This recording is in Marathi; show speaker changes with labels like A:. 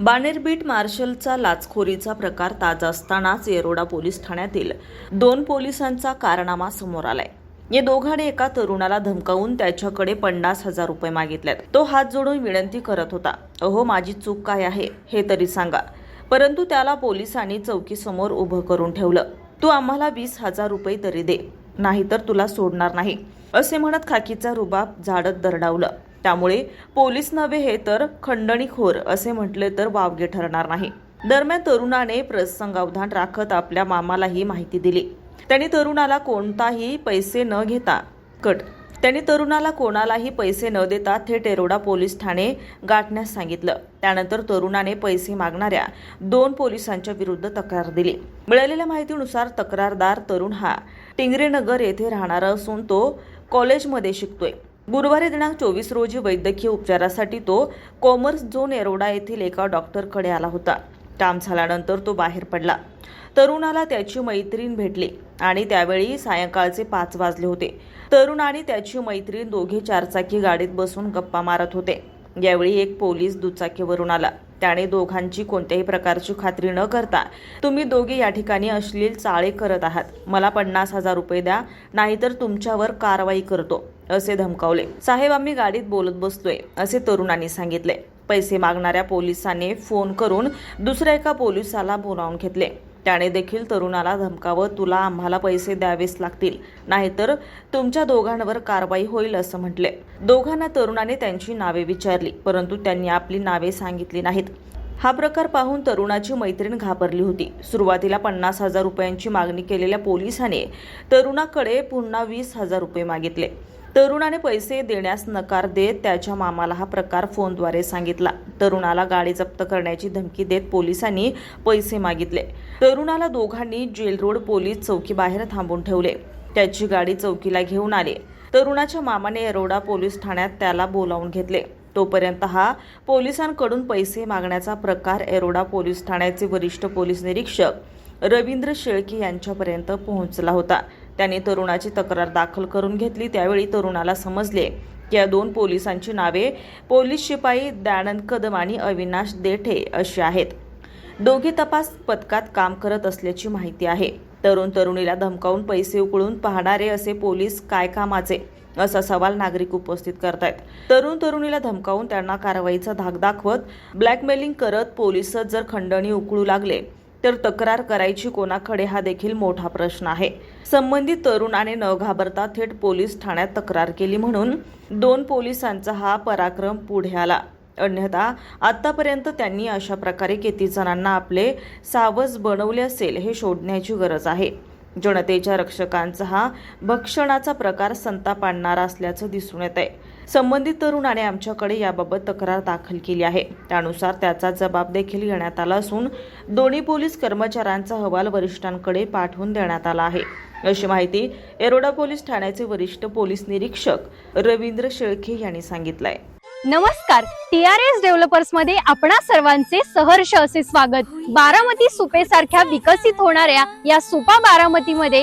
A: बानेरबीट मार्शलचा लाचखोरीचा प्रकार ताजा असतानाच येरोडा पोलीस ठाण्यातील दोन पोलिसांचा कारनामा समोर आलाय. या दोघांनी एका तरुणाला धमकावून त्याच्याकडे पन्नास हजार रुपये मागितल्यात तो हात जोडून विनंती करत होता अहो माझी चूक काय आहे हे तरी सांगा. परंतु त्याला पोलिसांनी चौकीसमोर उभं करून ठेवलं तू आम्हाला वीस हजार रुपये तरी दे नाहीतर तुला सोडणार नाही असे म्हणत खाकीचा रुबाब झाडत दरडावलं. त्यामुळे पोलीस नव्हे हे तर खंडणीखोर असे म्हटले तर वावगे ठरणार नाही. दरम्यान तरुणाने प्रसंगावधान राखत आपल्या मामालाही माहिती दिली. त्यांनी तरुणाला कोणताही पैसे न घेता कट. त्यांनी तरुणाला कोणालाही पैसे न देता थेट एरोडा पोलीस ठाणे गाठण्यास सांगितलं. त्यानंतर तरुणाने पैसे मागणाऱ्या दोन पोलिसांच्या विरुद्ध तक्रार दिली. मिळालेल्या माहितीनुसार तक्रारदार तरुण हा टिंगरेनगर येथे राहणारा असून तो कॉलेजमध्ये शिकतोय. गुरुवारी दिनांक चोवीस रोजी वैद्यकीय उपचारासाठी तो कॉमर्स झोन एरोडा येथील एका डॉक्टरकडे आला होता. काम झाल्यानंतर तो बाहेर पडला. तरुणाला त्याची मैत्रीण भेटली आणि त्यावेळी सायंकाळचे पाच वाजले होते. तरुण आणि त्याची मैत्रीण दोघे चारचाकी गाडीत बसून गप्पा मारत होते. यावेळी एक पोलीस दुचाकीवरून आला. त्याने दोघांची कोणत्याही प्रकारची खात्री न करता तुम्ही दोघे या ठिकाणी अश्लील चाळे करत आहात. मला पन्नास हजार रुपये द्या नाहीतर तुमच्यावर कारवाई करतो. असे धमकावले. साहेब आम्ही गाडीत बोलत बसतोय असे तरुणांनी सांगितले. पैसे मागणाऱ्या पोलिसाने फोन करून दुसऱ्या एका पोलिसाला बोलावून घेतले. त्याने देखील तरुणाला धमकावत तुला आम्हाला पैसे द्यावेच लागतील नाहीतर तुमच्या दोघांवर कारवाई होईल असं म्हटले. दोघांना तरुणाने त्यांची नावे विचारली परंतु त्यांनी आपली नावे सांगितली नाहीत. हा प्रकार पाहून तरुणाची मैत्रीण घाबरली होती. सुरुवातीला पन्नास हजार रुपयांची मागणी केलेल्या पोलिसाने तरुणाकडे पुन्हा वीस हजार रुपये मागितले. तरुणाने पैसे देण्यास नकार देत त्याच्या मामाला हा प्रकार फोनद्वारे सांगितला. तरुणाला गाडी जप्त करण्याची धमकी देत पोलिसांनी पैसे मागितले. तरुणाला दोघांनी जेल रोड पोलीस चौकीबाहेर थांबून ठेवले. त्याची गाडी चौकीला घेऊन आले. तरुणाच्या मामाने एरोडा पोलीस ठाण्यात त्याला बोलावून घेतले. तोपर्यंत हा पोलिसांकडून पैसे मागण्याचा प्रकार एरोडा पोलीस ठाण्याचे वरिष्ठ पोलीस निरीक्षक रवींद्र शेळके यांच्यापर्यंत पोहोचला होता. त्याने तरुणाची तक्रार दाखल करून घेतली. त्यावेळी तरुणाला समजले की या दोन पोलिसांची नावे पोलीस शिपाई दयानंद कदम आणि अविनाश देठे अशी आहेत. दोघे तपास पथकात काम करत असल्याची माहिती आहे. तरुण तरुणीला धमकावून पैसे उकळून पाहणारे असे पोलीस काय कामाचे? असा सवाल नागरिक उपस्थित करतायत. तरुण तरुणीला धमकावून त्यांना कारवाईचा धाक दाखवत ब्लॅकमेलिंग करत पोलिसच जर खंडणी उकळू लागले तर तक्रार करायची कोणाकडे हा देखील मोठा प्रश्न आहे. संबंधित तरुणाने न घाबरता थेट पोलीस ठाण्यात तक्रार केली म्हणून दोन पोलिसांचा हा पराक्रम पुढे आला. अन्यथा आतापर्यंत त्यांनी अशा प्रकारे किती जणांना आपले सावज बनवले असेल हे शोधण्याची गरज आहे. जनतेच्या रक्षकांचा हा भक्षणाचा प्रकार संताप आणणारा असल्याचं दिसून येत आहे संबंधित तरुणाने आमच्याकडे याबाबत तक्रार दाखल केली आहे. त्यानुसार त्याचा जबाब देखील घेण्यात आला असून दोन्ही पोलीस कर्मचाऱ्यांचा अहवाल वरिष्ठांकडे पाठवून देण्यात आला आहे. अशी माहिती एरोडा पोलीस ठाण्याचे वरिष्ठ पोलीस निरीक्षक रवींद्र शेळके यांनी सांगितलंय.
B: नमस्कार. टी आर एस डेव्हलपर्समध्ये आपणा सर्वांचे सहर्ष असे स्वागत. बारामती सुपे सारख्या विकसित होणाऱ्या या सुपा बारामती मध्ये